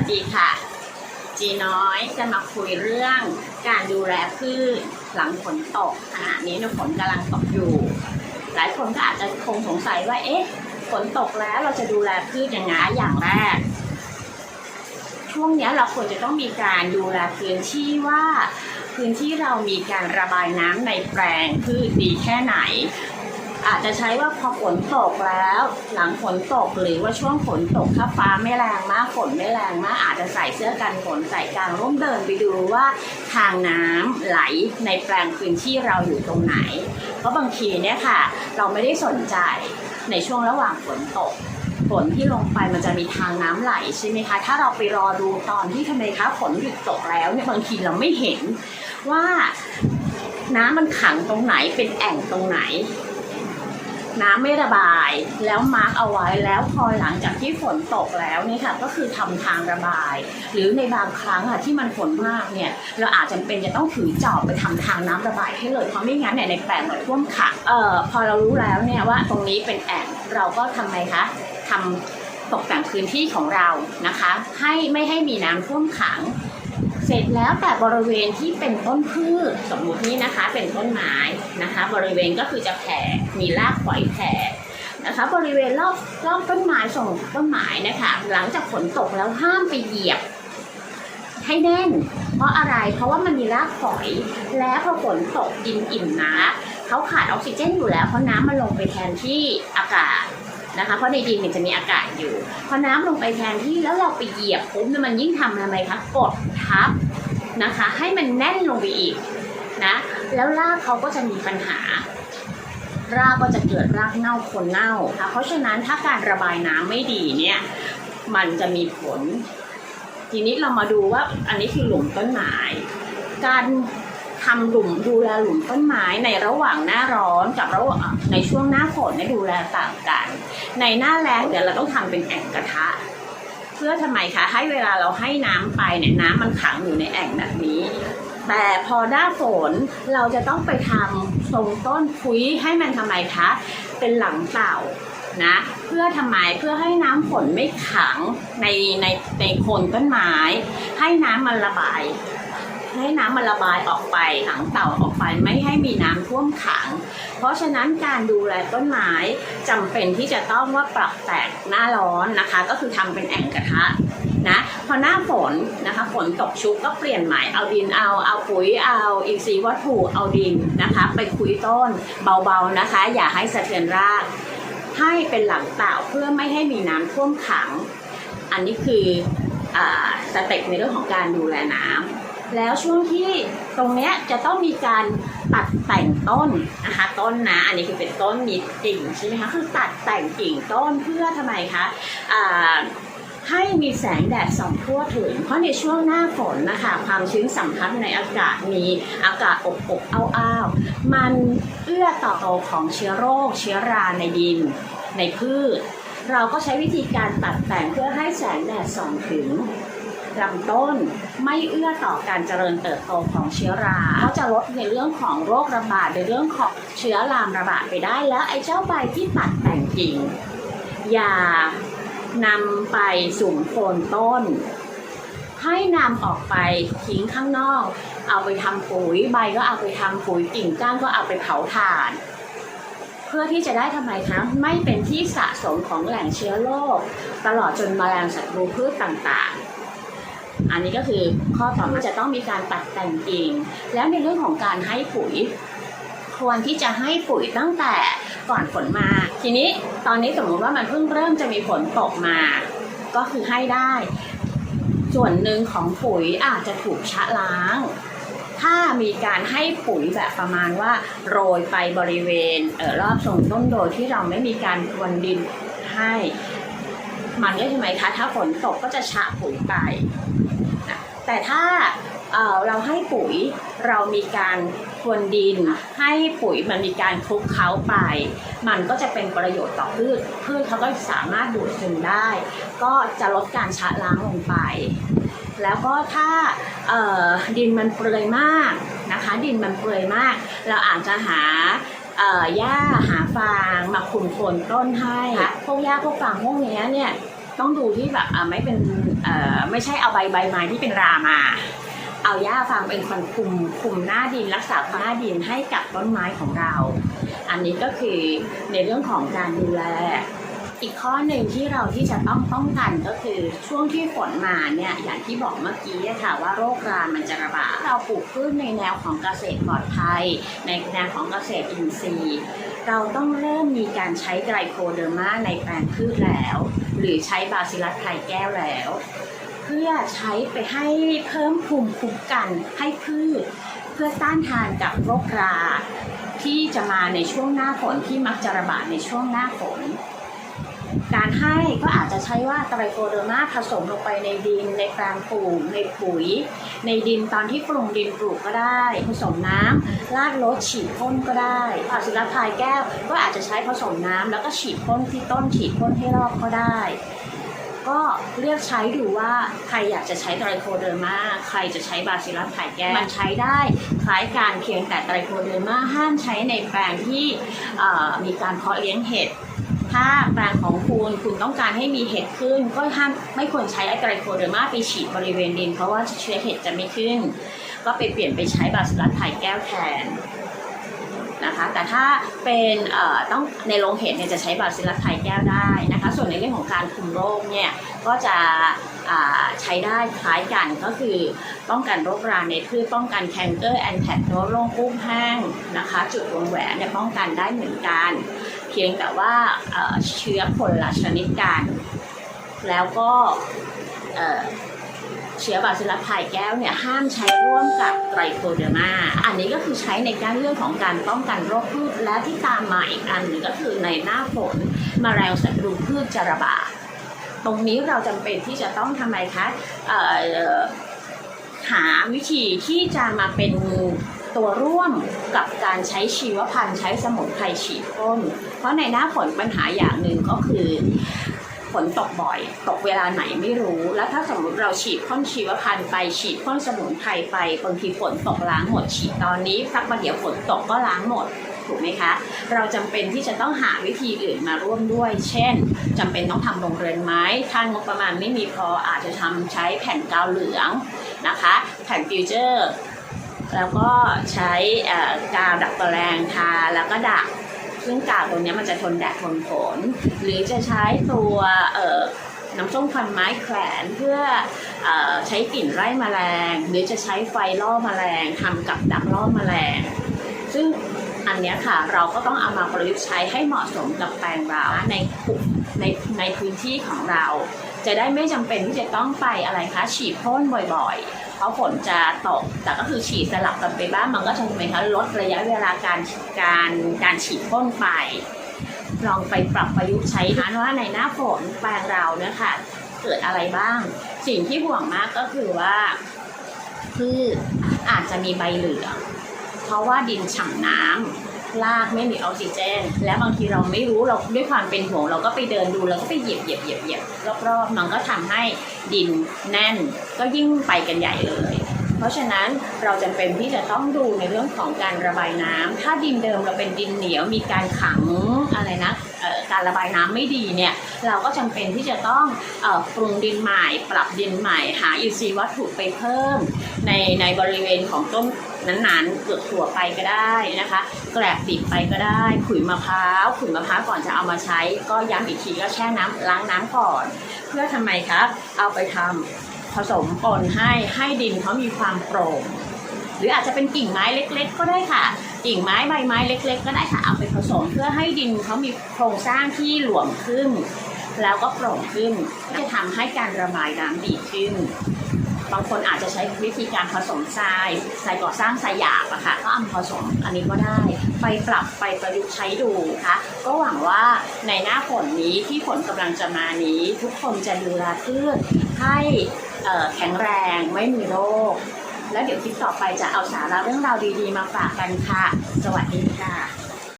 สดีค่ะ จีน้อยจะมาคุยเรื่องการดูแลพืชหลังฝนตกขณะนี้เนี่ยฝนกำลังตกอยู่ หลายคนก็อาจจะคงสงสัยว่า เอ๊ะฝนตกแล้วเราจะดูแลพืชยังไงอย่างแรก ช่วงนี้เราควรจะต้องมีการดูแลพื้นที่ว่า พื้นที่เรามีการระบายน้ำในแปลงพืชดีแค่ไหน อาจจะใช้ว่าพอฝนตกแล้ว หลังฝนตกหรือว่าช่วงฝนตกถ้าฟ้าไม่แรงมากฝนไม่แรงมาก อาจจะใส่เสื้อกันฝนใส่กางร่มเดินไปดูว่าทางน้ำไหลในแปลงพื้นที่เราอยู่ตรงไหน เพราะบางทีเนี่ยค่ะ เราไม่ได้สนใจในช่วงระหว่างฝนตกฝนที่ลงไปมันจะมีทางน้ำไหลใช่ไหมคะ ถ้าเราไปรอดูตอนที่ทำไมคะฝนหยุดตกแล้วเนี่ยบางทีเราไม่เห็นว่าน้ำมันขังตรงไหนเป็นแอ่งตรงไหน น้ำไม่ระบายแล้วมาร์กเอาไว้แล้วพอหลังจากที่ฝนตกแล้วนี่ค่ะก็คือทำทางระบาย หรือในบางครั้งอะที่มันฝนมากเนี่ยเราอาจจะเป็นจะต้องถือจอบไปทำทางน้ำระบายให้เลยเพราะไม่งั้นเนี่ยในแปลงมันท่วมขังเอ่อพอเรารู้แล้วเนี่ยว่าตรงนี้เป็นแอ่งเราก็ทำไมคะทำตกแต่งพื้นที่ของเรานะคะ ให้ไม่ให้มีน้ำท่วมขัง เสร็จแล้วแต่บริเวณที่เป็นต้นพืชสมมุตินี่นะคะ เป็นต้นไม้นะคะ บริเวณก็คือจะแผ่มีรากฝอยแผ่นะคะบริเวณรอบรอบต้นไม้ส่งต้นไม้นะคะ หลังจากฝนตกแล้วห้ามไปเหยียบ ให้แน่น เพราะอะไรเพราะว่ามันมีรากฝอย และพอฝนตกดินอิ่มน้ำเขาขาดออกซิเจนอยู่แล้วเพราะน้ำมันลงไปแทนที่อากาศ นะคะ เพราะในดินเนี่ยจะมีอากาศอยู่ พอน้ำลงไปแทนที่แล้วเราไปเหยียบปุ๊บมันยิ่งทำอะไรคะกดทับนะคะ ให้มันแน่นลงไปอีกนะแล้วรากเขาก็จะมีปัญหารากก็จะเกิดรากเน่าคนเน่าค่ะเพราะฉะนั้นถ้าการระบายน้ำไม่ดีเนี่ยมันจะมีผล ทีนี้เรามาดูว่าอันนี้คือหลุมต้นไม้การ ทำหลุมดูแลหลุมต้นไม้ในระหว่างหน้าร้อนกับระหว่างในช่วงหน้าฝนเนี่ยดูแลต่างกัน ในหน้าแล้งเดี๋ยวเราต้องทำเป็นแอ่งกระทะ เพื่อทำไมคะให้เวลาเราให้น้ำไปเนี่ยน้ำมันขังอยู่ในแอ่งแบบนี้ แต่พอหน้าฝนเราจะต้องไปทำทรงต้นคุยให้มันทำไมคะเป็นหลังเต่านะเพื่อทำไมเพื่อให้น้ำฝนไม่ขังในในในโคนต้นไม้ ให้น้ำมันระบาย ให้น้ำมันระบายออกไปหางเต่าออกไปไม่ให้มีน้ำท่วมขัง เพราะฉะนั้นการดูแลต้นไม้จำเป็นที่จะต้องว่าปรับแต่งหน้าร้อนนะคะ ก็คือทำเป็นแอ่งกระทะนะพอหน้าฝนนะคะฝนตกชุกก็เปลี่ยนใหม่เอาดินเอาเอาปุ๋ยเอาอินทรีย์วัตถุเอาดินนะคะ ไปคุยต้นเบาๆนะคะ อย่าให้สะเทือนราก ให้เป็นหลังเต่าเพื่อไม่ให้มีน้ำท่วมขัง อันนี้คืออ่าสเต็ปในเรื่องของการดูแลน้ำ แล้วช่วงที่ตรงเนี้ยจะต้องมีการตัดแต่งต้นนะคะต้นนะอันนี้คือเป็นต้นมีกิ่งใช่ไหมคะคือตัดแต่งกิ่งต้นเพื่อทำไมคะให้มีแสงแดดส่องทั่วถึง เพราะในช่วงหน้าฝนนะคะความชื้นสัมพัทธ์ในอากาศมีอากาศอบอบอ้าวอ้าวๆมันเอื้อต่อโตของเชื้อโรค เชื้อราในดิน ในพืช เราก็ใช้วิธีการตัดแต่งเพื่อให้แสงแดดส่องถึง ลำต้น ไม่เอื้อต่อการเจริญเติบโตของเชื้อราก็จะลดในเรื่องของโรคระบาดในเรื่องของเชื้อรามระบาดไปได้แล้วไอ้เจ้าใบที่ตัดแต่งกิ่งอย่านำไปสุ่มโคนต้น ให้นำออกไปทิ้งข้างนอก เอาไปทำปุ๋ยใบก็เอาไปทำปุ๋ยกิ่งก้านก็เอาไปเผาถ่านเพื่อที่จะได้ทำไมคะไม่เป็นที่สะสมของแหล่งเชื้อโรคตลอดจนแมลงศัตรูพืชต่างๆ อันนี้ก็คือข้อต่อมาจะต้องมีการตัดแต่งกิ่ง แล้วในเรื่องของการให้ปุ๋ย ควรที่จะให้ปุ๋ยตั้งแต่ก่อนฝนมา ทีนี้ตอนนี้สมมติว่ามันเพิ่งเริ่มจะมีฝนตกมา ก็คือให้ได้ ส่วนหนึ่งของปุ๋ยอาจจะถูกชะล้างถ้ามีการให้ปุ๋ยแบบประมาณว่าโรยไปบริเวณเออรอบทรงต้นโดยที่เราไม่มีการพรวนดินให้ มันก็ทำไหมคะ ถ้าฝนตกก็จะชะปุ๋ยไป แต่ถ้าเเราให้ปุ๋ยเรามีการพรวนดิน ให้ปุ๋ยมันมีการคลุกเคล้าไป มันก็จะเป็นประโยชน์ต่อพืชพืชเขาก็สามารถดูดซึมได้ ก็จะลดการชะล้างลงไป แล้วก็ถ้าดินมันเปลือยมากนะคะ ดินมันเปลือยมาก เราอาจจะหาหญ้าหาฟางมาคุมโคนต้นให้พวกหญ้าพวกฟางพวกเนี้ยเนี่ย ต้องดูที่แบบอ่าไม่เป็นเอ่อไม่ใช่เอาใบใบไม้ที่เป็นรามา เอาหญ้าฟางเป็นคนคุมคุมหน้าดินรักษาหน้าดินให้กับต้นไม้ของเรา อันนี้ก็คือในเรื่องของการดูแลอีกข้อหนึ่งที่เราที่จะต้องป้องกันก็คือช่วงที่ฝนมาเนี่ยอย่างที่บอกเมื่อกี้ค่ะว่าโรครามันจะระบาดเราปลูกพืชในแนวของเกษตรปลอดภัย ในแนวของเกษตรอินทรีย์ เราต้องเริ่มมีการใช้ไกลโคเดอร์มาในแปลงพืชแล้ว หรือใช้บาซิลัสไทรแก้วแล้ว เพื่อใช้ไปให้เพิ่มภูมิคุ้มกันให้พืช เพื่อต้านทานกับโรคราที่จะมาในช่วงหน้าฝนที่มักจะระบาดในช่วงหน้าฝน การให้ก็อาจจะใช้ว่าไตรโคเดอร์มาผสมลงไปในดิน ในแปลงปลูกในปุ๋ย ในดินตอนที่ปรุงดินปลูกก็ได้ ผสมน้ำลาดรดฉีดพ่นก็ได้อาซิลัสพายแก้วก็อาจจะใช้ผสมน้ำแล้วก็ฉีดพ่นที่ต้นฉีดพ่นให้รอบก็ได้ ก็เลือกใช้ดูว่าใครอยากจะใช้ไตรโคเดอร์มาใครจะใช้บาซิลัสไข่แก้วมันใช้ได้คล้ายการเพียงแต่ไตรโคเดอร์มาห้ามใช้ในแปลงที่มีการเพาะเลี้ยงเห็ด ถ้าแปลงของคุณคุณต้องการให้มีเห็ดขึ้น ก็ห้ามไม่ควรใช้ไอไตรโคเดอร์มาไปฉีดบริเวณดิน เพราะว่าเชื้อเห็ดจะไม่ขึ้น ก็ไปเปลี่ยนไปใช้บาสลัสไข่แก้วแทน นะคะ แต่ถ้าเป็นต้องในโรงเห็ดเนี่ยจะใช้บาซิลัสไทยแก้วได้นะคะ ส่วนในเรื่องของการคุมโรคเนี่ยก็จะใช้ได้คล้ายกันก็คือป้องกันโรคราในพืชป้องกันแคนเกอร์แอนแทกโนโรคกุ้งแห้งนะคะ จุดวงแหวนเนี่ยป้องกันได้เหมือนกัน เพียงแต่ว่าเอ่อเชื้อคนละชนิดกัน แล้วก็ เชื้อบาซิลัสไทยแก้วเนี่ยห้ามใช้ร่วมกับไตรโคเดอร์มา อันนี้ก็คือใช้ในการเรื่องของการป้องกันโรคพืช และที่ตามมาอีกอันหนึ่งก็คือในหน้าฝนมแมลงศัตรูพืชจะระบาดตรงนี้เราจำเป็นที่จะต้องทำไมคะหาวิธีที่จะมาเป็นตัวร่วมกับการใช้ชีวพันธุ์ใช้สมุนไพรฉีดพ่นเพราะในหน้าฝนปัญหาอย่างหนึ่งก็คือ ฝนตกบ่อย ตกเวลาไหนไม่รู้ แล้วถ้าสมมติเราฉีดพ่นชีวพันธุ์ไปฉีดพ่นสมุนไพรไปบางทีฝนตกล้างหมดฉีดตอนนี้สักประเดี๋ยวฝนตกก็ล้างหมดถูกไหมคะ เราจำเป็นที่จะต้องหาวิธีอื่นมาร่วมด้วย เช่นจำเป็นต้องทำโรงเรือนไม้ ถ้างบประมาณไม่มีพออาจจะทำใช้แผ่นกาวเหลืองนะคะ แผ่นฟิวเจอร์ แล้วก็ใช้กาวดักแมลงทาแล้วก็ดัก ซึ่งกาวตัวเนี้มันจะทนแดดทนฝน หรือจะใช้ตัวเน้ำส้มควันไม้แขวนเพื่ออใช้กลิ่นไล่แมลง หรือจะใช้ไฟล่อแมลงทำกับดักล่อแมลง ซึ่งอันนี้ค่ะเราก็ต้องเอามาประยุกต์ใช้ให้เหมาะสมกับแปลงเราในในในพื้นที่ของเรา จะได้ไม่จำเป็นที่จะต้องไปอะไรคะฉีดพ่นบ่อยๆ เพราะฝนจะตก แต่ก็คือฉีดสลับกันไปบ้างมันก็จะทำไมคะลดระยะเวลาการการการฉีดพ่นไป ลองไปปรับประยุกต์ใช้นะว่าในหน้าฝนแปลงเราเนี่ยค่ะ เกิดอะไรบ้าง สิ่งที่ห่วงมากก็คือว่าพืชอาจจะมีใบเหลืองเพราะว่าดินฉ่ำน้ำ ลากไม่มีออกซิเจน และบางทีเราไม่รู้เราด้วยความเป็นห่วงเราก็ไปเดินดูแล้วก็ไปเหยียบเหยียบเหยียบเหยียบรอบๆมันก็ทำให้ดินแน่น ก็ยิ่งไปกันใหญ่เลย เพราะฉะนั้นเราจำเป็นที่จะต้องดูในเรื่องของการระบายน้ำถ้าดินเดิมเราเป็นดินเหนียวมีการขังอะไรนะการระบายน้ำไม่ดีเนี่ยเราก็จำเป็นที่จะต้องอปรุงดินใหม่ ปรับดินใหม่ หาอินทรีย์วัตถุไปเพิ่ม ในในบริเวณของต้นนั้นๆเปลือกถั่วไปก็ได้นะคะ แกลบดิบไปก็ได้ขุยมะพร้าวขุยมะพร้าวก่อนจะเอามาใช้ ก็ย้ำอีกทีก็แช่น้ำล้างน้ำก่อน เพื่อทำไมคะเอาไปทำ ผสมปนให้ให้ดินเขามีความโปร่งหรืออาจจะเป็นกิ่งไม้เล็ก ๆ ก็ได้ค่ะ กิ่งไม้ใบไม้เล็ก ๆ ก็ได้ค่ะเอาไปผสมเพื่อให้ดินเขามีโครงสร้างที่หลวมขึ้น แล้วก็โปร่งขึ้นจะทำให้การระบายน้ำดีขึ้น บางคนอาจจะใช้วิธีการผสมทรายทรายก่อสร้างทรายหยาบอะค่ะ ก็เอาผสมอันนี้ก็ได้ ไปปรับไปประยุกต์ใช้ดูนะคะก็หวังว่าในหน้าฝนนี้ที่ฝนกำลังจะมานี้ ทุกคนจะดูแลพืชให้ แข็งแรงไม่มีโรค แล้วเดี๋ยวคลิปต่อไปจะเอาสาระเรื่องราวดีๆมาฝากกันค่ะ สวัสดีค่ะ